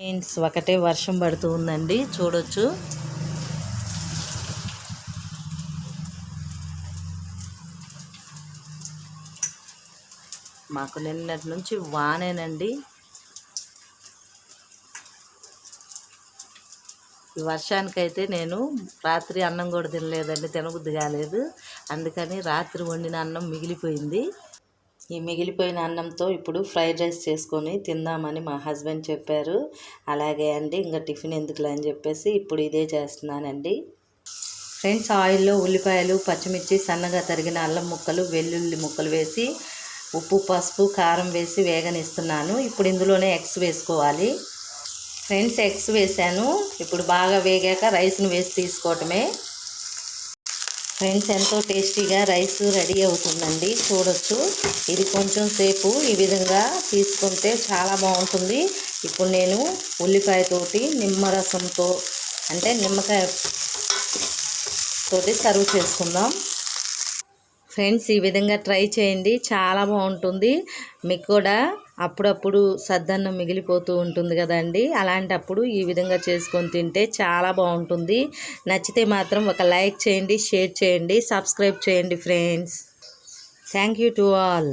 Friends ఒకటే వర్షం పడుతూ ఉందండి. చూడొచ్చు. మాకు నిన్నటి నుంచి వానేనండి. ఈ వర్షానికైతే నేను రాత్రి అన్నం కూడా తినలేదండి తినబుద్ధి కాలేదు. అందుకని రాత్రి వండిన అన్నం మిగిలిపోయింది. ఈ మిగిలిపోయిన అన్నంతో ఇప్పుడు ఫ్రైడ్ రైస్ చేసుకొని తిందామని మా హస్బెండ్ చెప్పారు. అలాగే అండి ఇంకా టిఫిన్ ఎందుకులే అని చెప్పేసి ఇప్పుడు ఇదే చేస్తున్నానండి. ఫ్రెండ్స్ ఆయిల్లో ఉల్లిపాయలు పచ్చిమిర్చి సన్నగా తరిగిన అల్లం ముక్కలు వెల్లుల్లి ముక్కలు వేసి ఉప్పు పసుపు కారం వేసి వేగనిస్తున్నాను. ఇప్పుడు ఇందులోనే ఎగ్స్ వేసుకోవాలి. ఫ్రెండ్స్ ఎగ్స్ వేసాను. ఇప్పుడు బాగా వేగాక రైస్ను వేసి తీసుకోవటమే. ఫ్రెండ్స్ ఎంతో టేస్టీగా రైస్ రెడీ అవుతుందండి. చూడొచ్చు. ఇది కొంచెం సేపు ఈ విధంగా తీసుకుంటే చాలా బాగుంటుంది. ఇప్పుడు నేను ఉల్లిపాయతోటి నిమ్మరసంతో అంటే నిమ్మకాయ తోటి సర్వ్ చేసుకుందాం. ఫ్రెండ్స్ ఈ విధంగా ట్రై చేయండి. చాలా బాగుంటుంది. మీకు కూడా అప్పుడప్పుడు సద్దన్నం మిగిలిపోతూ ఉంటుంది కదండి. అలాంటప్పుడు ఈ విధంగా చేసుకొని తింటే చాలా బాగుంటుంది. నచ్చితే మాత్రం ఒక లైక్ చేయండి షేర్ చేయండి సబ్స్క్రైబ్ చేయండి friends. Thank you to all.